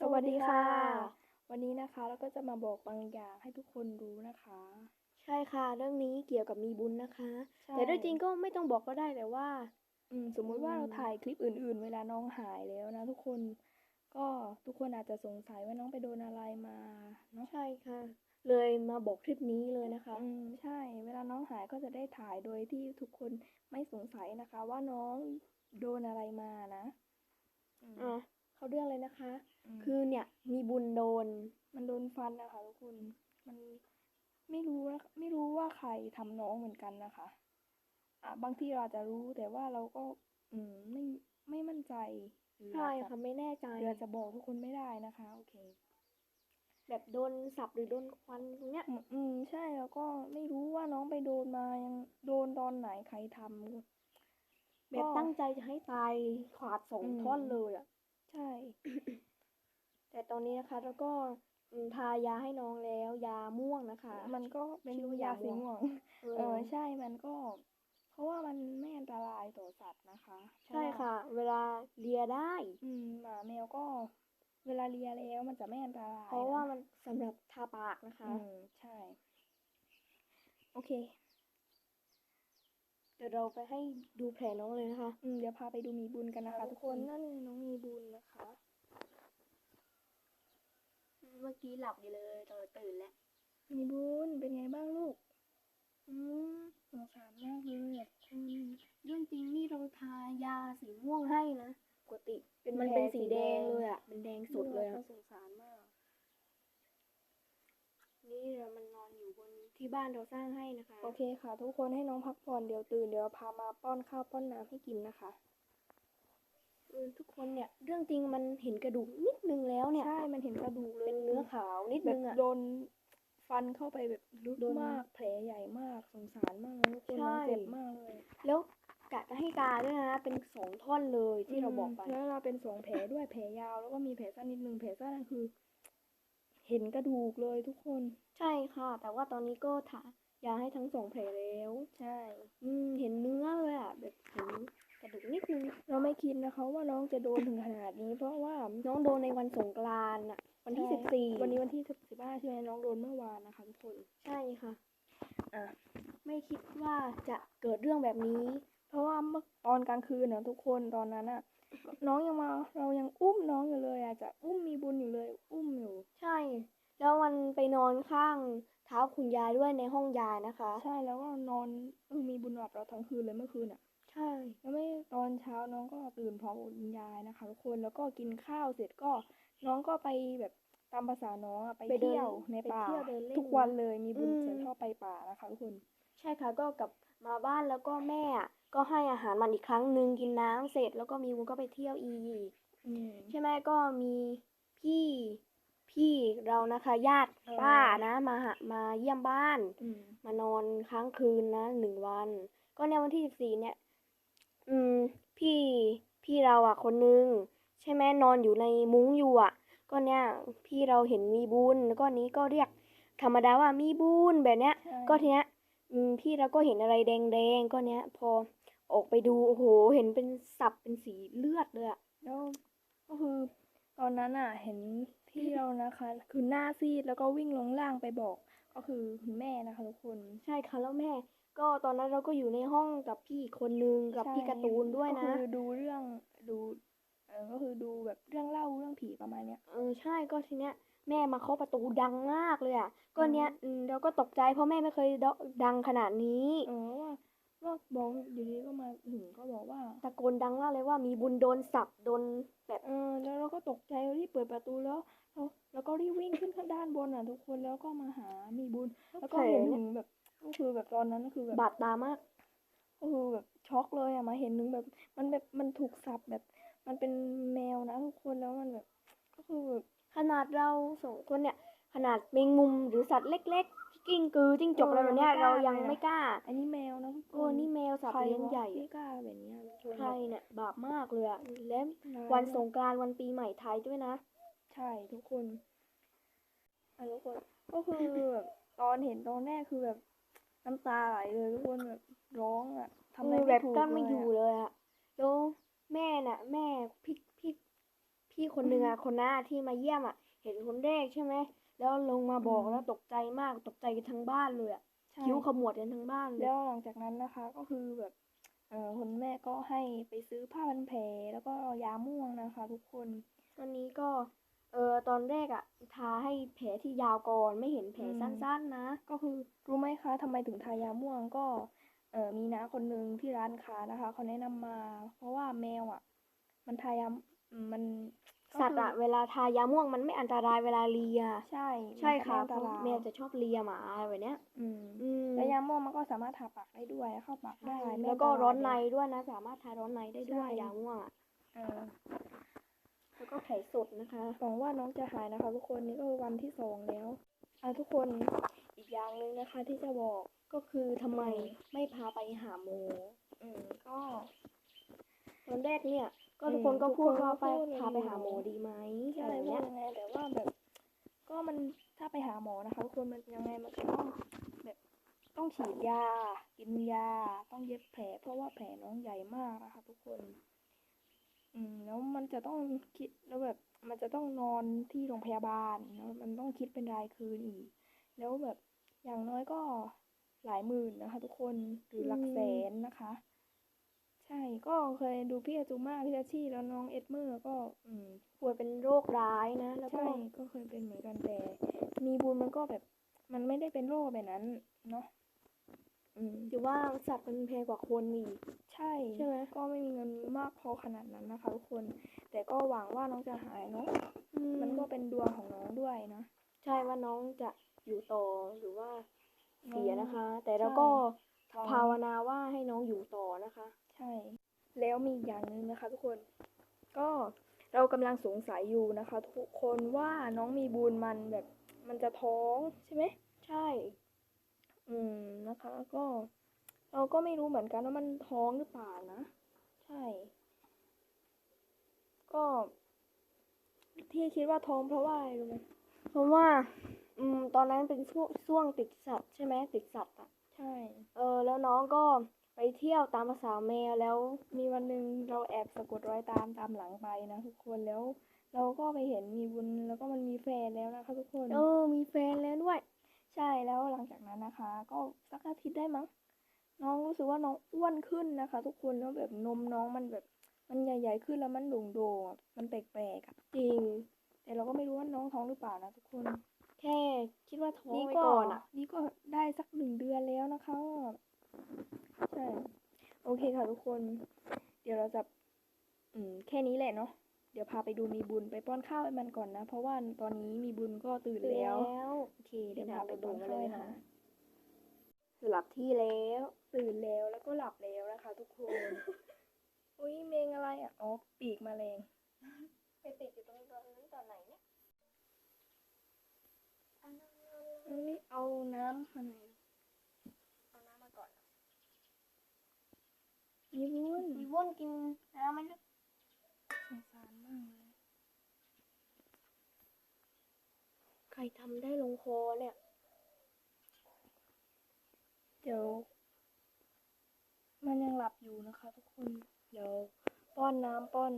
สวัสดีค่ะ วันนี้นะคะเราก็จะมาบอกบางอย่างให้ทุกคนรู้นะคะ ใช่ค่ะ เรื่องนี้เกี่ยวกับมีบุญนะคะ ใช่ แต่ด้วยจริงก็ไม่ต้องบอกก็ได้แต่ว่า อืมสมมุติว่าอืมเราถ่ายคลิปอื่น ๆ เวลาน้องหายแล้วนะทุกคน ก็ทุกคนอาจจะสงสัยว่าน้องไปโดนอะไรมาเนาะใช่ค่ะ เลยมาบอกคลิปนี้เลยนะคะ อืมใช่ เวลาน้องหายก็จะได้ถ่ายโดยที่ทุกคนไม่สงสัยนะคะ ว่าน้องโดนอะไรมานะอืมอะ เขาเรื่องเลยนะคะม คือเนี่ยมีบุญโดน มันโดนฟันนะคะทุกคนมันไม่รู้นะไม่รู้ว่าใครทำน้องเหมือนกันนะคะ อะบางทีเราอาจจะรู้แต่ว่าเราก็ อืมไม่ไม่มั่นใจหรือใช่อาจค่ะจะไม่แน่ใจหรืออาจจะบอกทุกคนไม่ได้นะคะ โอเค แบบโดนสับหรือโดนควันตรงเนี้ยอืมอืมใช่แล้วก็ไม่รู้ว่าน้องไปโดนมายังโดนตอนไหนใครทำแบบก็ตั้งใจจะให้ตายขาดสองอืมท่อนเลยอะ ใช่ แต่ตอนนี้นะคะแล้วก็อืมทายาให้น้องแล้ว ยาม่วงนะคะ มันก็เป็นชื่อว่ายายาสีม่วงม่วงเอเอออใช่มันก็ เพราะว่ามันไม่อันตรายต่อสัตว์นะคะ ใช่ค่ะ เวลาเลียได้ อืมหมาแมวก็เวลาเลียแล้วมันจะไม่อันตรายเพราะว่านะมันสำหรับทาปากนะคะ อืมใช่ โอเค เดี๋ยวเราไปให้ดูแผลน้องเลยนะคะ อืมเดี๋ยวพาไปดูมีบุญกันนะคะค่ะทุกทุกคคนนนั่นน้องมีบุญนะคะ เมื่อกี้หลับอยู่เลยตอนตื่นแล้วมีบุญเป็นไงบ้างลูก อืมสงสารมากเลยอะเรื่องจริงนี่เราทายาสีม่วงให้นะปกติเป็นมันแผลเป็นสีสีแดแดงงเลยอะเป็นแดงสดเลยน่าอะสงสารมาก นี่เรามันนอนอยู่บนที่บ้านเราสร้างให้นะคะ โอเคค่ะ ทุกคนให้น้องพักผ่อนเดี๋ยวตื่นเดี๋ยวพามาป้อนข้าวป้อนน้ำให้กินนะคะเออ ทุกคนเนี่ย เรื่องจริงมันเห็นกระดูกนิดนึงแล้วเนี่ย ใช่ มันเห็นกระดูกเลยเป็นเนื้อขาวนิดแบนึบงอะโดนฟันเข้าไปแบบลึกโดนมาก แผลใหญ่มาก สงสารมากเลยทุกคนใช่ น้องเจ็บมากเลยแล้วกะจะให้ตาด้วยนะ เป็นสองท่อนเลยที่เราบอกไป มแล้วเราเป็นสองแผลด้วย แผลยาว แล้วก็มีแผลสั้นนิดนึง แผลสั้นนั่นคือ เห็นกระดูกเลยทุกคน ใช่ค่ะ แต่ว่าตอนนี้ก็ทายาให้ทั้งสองแผลแล้ว ใช่ คิดนะคะว่าน้องจะโดนถึงขนาดนี้ เพราะว่าน้องโดนในวันสงกรานต์อะ วันที่ใช่ สิบสี่วันนี้วันที่สิบห้าใช่ไหมน้องโดนเมื่อวานนะคะทุกคนใช่ค่ะ อะ ไม่คิดว่าจะเกิดเรื่องแบบนี้ เพราะว่าเมื่อตอนกลางคืนนะทุกคนตอนนั้นอะน้องยังมาเรายังอุ้มน้องอยู่เลยอะจะอุ้มมีบุญอยู่เลย อุ้มอยู่ ใช่ แล้วมันไปนอนข้างเท้าคุณยายด้วยในห้องยายนะคะ ใช่แล้วก็นอนเออมีบุญหลับเราทั้งคืนเลยเมื่อคืนอะ ใช่แล้วไม่ตอนเช้าน้องก็ตื่นพร้อมกับคุณยายนะคะทุกคนแล้วก็กินข้าวเสร็จก็น้องก็ไปแบบตามภาษาน้องอะไปเที่ยวในป่าไปเที่ยวเดินเล่นทุกวันเลยมีบุญอืม จะชอบไปป่านะคะทุกคน ใช่ค่ะก็กลับมาบ้านแล้วก็แม่อะก็ให้อาหารมันอีกครั้งหนึ่งกินน้ำเสร็จแล้วก็มีวุ้นก็ไปเที่ยวอีก อืม ใช่ไหมก็มีพี่พี่เรานะคะญาติเออ ป้านะมาหามาเยี่ยมบ้าน อืมมานอนค้างคืนนะหนึ่งวัน ก็ในวันที่สิบสี่เนี่ย อืม พี่พี่เราอะคนนึง ใช่ไหมนอนอยู่ในมุ้งอยู่อะ ก็เนี่ยพี่เราเห็นมีบุญแล้วก็นี้ก็เรียก ธรรมดาว่ามีบุญแบบเนี้ย ใช่ ก็ทีเนี้ยอืมพี่เราก็เห็นอะไรแดงๆก็เนี้ย พอออกไปดูโอ้โห เห็นเป็นสับเป็นสีเลือดเลยอะแล้วก็คือตอนนั้นอะ เห็นพี่เรานะคะ คือหน้าซีดแล้วก็วิ่งลงล่างไปบอก ก็คือคุณแม่นะคะทุกคน ใช่ค่ะแล้วแม่ ก็ตอนนั้นเราก็อยู่ในห้องกับพี่อีกคนนึงกับพี่ใช่การ์ตูนด้วยก็นะคือดูเรื่องดูเออก็คือดูแบบเรื่องเล่าเรื่องผีประมาณเนี้ยเออใช่ก็ทีเนี้ยแม่มาเคาะประตูดังมากเลยอะก็เนี้ยอืมอืมเราก็ตกใจเพราะแม่ไม่เคยดดังขนาดนี้เออว่าว่าบอกอยู่ดีก็มาถึงก็บอกว่าตะโกนดังมากเลยว่ามีบุญโดนสับโดนแบบเออแล้วเราก็ตกใจรีบเปิดประตูแล้วแล้วแล้วก็รีบวิ่งขึ้นข้างด้านบนอะทุกคนแล้วก็มาหามีบุญแล้วก็เห็นถึงแบบ ก็คือแบบตอนนั้นก็คือแบบบาดตามากก็คือแบบช็อกเลยอะมาเห็นนึงแบบ มันแบบมันถูกสับแบบ มันเป็นแมวนะทุกคนแล้วมันแบบ ก็คือแบบขนาดเราสองคนเนี่ย ขนาดแมงมุมหรือสัตว์เล็กๆกิ้งกือจิ้งจกอะไรแบบเนี้ยเรายังไม่กล้า อันนี้แมวนะทุกคโอ้นนี่แมวสัตใครว์เลี้ยงวะใหญ่ที่กล้าแบบเนี้ยทุกคนใครเนี่ยบาปมากเลยอะและร้ายวันมากสงกรานต์วันปีใหม่ไทยด้วยนะ ใช่ทุกคนอะทุกคนก็คือแบบตอนเห็นตอนแรกคือแบบ น้ำตาไหลเลยทุกคนแบบร้องอะทำอะไรเออไม่แบบถูกกั้นไม่เลอยู่อะเลยอะแล้วแม่น่ะ แม่พี่พี่พี่พี่คนหนึ่งอะคนหน้าที่มาเยี่ยมอะเห็นคนแรกใช่ไหมแล้วลงมาบอกอืมแล้วตกใจมากตกใจกันทั้งบ้านเลยอะใช่คิ้วขมวดกันทั้งบ้านเลยแล้วหลังจากนั้นนะคะ ก็คือแบบเออคุณแม่ก็ให้ไปซื้อผ้าพันแผลแล้วก็ยาม่วงนะคะ ทุกคนอันนี้ก็ เออตอนแรกอะทาให้แผลที่ยาวก่อนไม่เห็นแผลอืม สั้นๆนะ ก็คือรู้ไหมคะทำไมถึงทายาม่วงก็เออมีน้าคนหนึ่งที่ร้านค้านะคะเขาแนะนำมา เพราะว่าแมวอะ มันทายาอืมมันก็สัตว์อะคืเวลาทายาม่วงมันไม่อันตรายเวลาเลีย ใช่ใช่มันจค่ะไม่อันเพตราะรายแมวจะชอบเลียหมาอะไรแบบเนี้ย อืมอืมแล้วยาม่วงมันก็สามารถทาปากได้ด้วยเข้าปากได้ใช่ไม่แล้วก็ตายร้อนในเลยด้วยนะ สามารถทาร้อนในได้ด้วยใช่ยาม่วงอะ เออ แล้วก็แผลสดนะคะหวังว่าน้องจะหายนะคะ ทุกคนนี่ก็วันที่สองแล้วอะทุกคนอีกอย่างหนึ่งนะคะ ที่จะบอกก็คือทำไมไม่พาไปหาหมออืมก็ตอนแรกเนี่ย ก็ทุกคนก็พูดว่าไปพาไปหาหมอดีไหมอะไรเนี้ยแต่ว่าแบบ ก็มันถ้าไปหาหมอนะคะทุกคนมันยังไงมันก็ต้องแบบต้องฉีดยา กินยา ต้องเย็บแผล เพราะว่าแผลน้องใหญ่มากนะคะ ทุกคน อืม แล้วมันจะต้องคิดแล้วแบบ มันจะต้องนอนที่โรงพยาบาลแล้วมันต้องคิดเป็นรายคืนอีก แล้วแบบอย่างน้อยก็หลายหมื่นนะคะ ทุกคนหรือหลักแสนนะคะ ใช่ก็เคยดูพี่อาจูมาพี่อาชี่แล้วน้องเอ็ดเมอร์ก็อืมป่วยเป็นโรคร้ายนะ แล้วก็ใช่ก็เคยเป็นเหมือนกันแต่ มีบุญมันก็แบบ มันไม่ได้เป็นโรคแบบนั้น เนาะ อืมถือว่าสัตว์มันแพงกว่าคนอีกใช่ใช่ไหมก็ไม่มีเงินมากพอขนาดนั้นนะคะทุกคน แต่ก็หวังว่าน้องจะหายเนาะมันก็เป็นดวงของน้องด้วยนะใช่ว่าน้องจะอยู่ต่อหรือว่าเสียนะคะ แต่ใช่เราก็หวังภาวนาว่าให้น้องอยู่ต่อนะคะ ใช่ แล้วมีอีกอย่างหนึ่งนะคะ ทุกคน ก็เรากำลังสงสัยอยู่นะคะ ทุกคนว่าน้องมีบุญมันแบบมันจะท้องใช่ไหมใช่ อืมนะคะก็ เราก็ไม่รู้เหมือนกันว่ามันท้องหรือเปล่านะ ใช่ ก็ ที่คิดว่าท้องเพราะว่าอะไรรู้ไหมเพราะว่า อืม ตอนนั้นเป็นช่วงช่วงติดสัตว์ใช่ไหมติดสัตว์อะใช่ เออ แล้วน้องก็ไปเที่ยวตามภาษาแมวแล้วมีวันหนึ่งเราแอบสะกดรอยตามตามหลังไปนะทุกคนแล้ว เราก็ไปเห็นมีบุญแล้วก็มันมีแฟนแล้วนะคะทุกคน เออ มีแฟนแล้วด้วย ใช่แล้วหลังจากนั้นนะคะ ก็สักอาทิตย์ได้มั้ง น้องรู้สึกว่าน้องอ้วนขึ้นนะคะ ทุกคนแล้วแบบนมน้องมันแบบมันใหญ่ ๆ ขึ้นแล้วมันโด่งๆอะมันแปลกๆอะจริง แต่เราก็ไม่รู้ว่าน้องท้องหรือเปล่านะทุกคน แค่คิดว่าท้องนี่ไว้ก็ก่อนอะนี่ก็ได้สักหนึ่งเดือนแล้วนะคะใช่โอเคค่ะทุกคน เดี๋ยวเราจะ อืม แค่นี้แหละเนาะ เดี๋ยวพาไปดูมีบุญไปป้อนข้าวให้มันก่อนนะ เพราะว่าตอนนี้มีบุญก็ตื่นแล้วโอเคเดี๋ยวพาไปป้อนข้าวให้นะหลับที่แล้ว ตื่นแล้วแล้วก็หลับแล้วนะคะ ทุกคนอุ้ยเมงอะไรอะอ๋อปีกแมลงไปติดอยู่ตรงนั้นตอนไหนเนี่ยอุ้ยเอาน้ำมาหน่อยเอาน้ำมาก่อนมีบุญมีว่นกินน้ำไหมลูก สงสารมากเลย ใค รทำได้ลงคอเนี่ย เดี๋ยว มันยังหลับอยู่นะคะทุกคน เดี๋ยวป้อนน้ำป้อน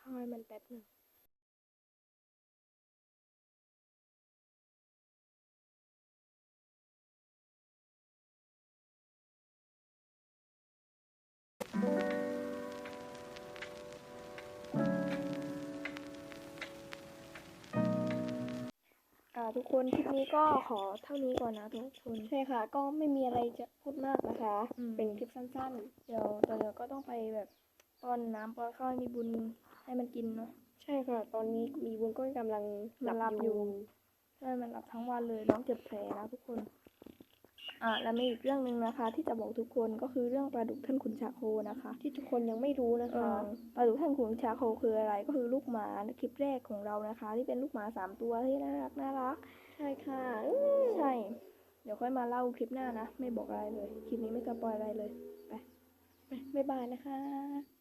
ข้าวให้มันแป๊บหนึ่ง อ่าทุกคนคลิปนี้ก็ขอเท่านี้ก่อนนะทุกคนใช่ค่ะ ก็ไม่มีอะไรจะพูดมากนะคะ อืม เป็นคลิปสั้นเดี๋ยวแต่เดี๋ยวก็ต้องไปแบบป้อนน้ำป้อนข้าวให้มีบุญให้มันกินเนาะๆใช่ค่ะ ตอนนี้มีบุญก็กำลังหมันหลัลับบออยู่ยู่ ใช่มันหลับทั้งวันเลยน้องเจ็บแผลนะทุกคน อ่าแล้วมีอีกเรื่องหนึ่งนะคะ ที่จะบอกทุกคนก็คือเรื่องปลาดุกท่านขุนชาโคนะคะ ที่ทุกคนยังไม่รู้นะเอคะอปลาดุกท่านขุนชาโคคืออะไรก็คือลูกหมาคลิปแรกของเรานะคะ ที่เป็นลูกหมาสามตัวที่น่ารักน่ารัก ใช่ค่ะใช่ เดี๋ยวค่อยมาเล่าคลิปหน้านะ ไม่บอกอะไรเลย คลิปนี้ไม่สปอยอะไรเลย ไป บ๊ายบายนะคะ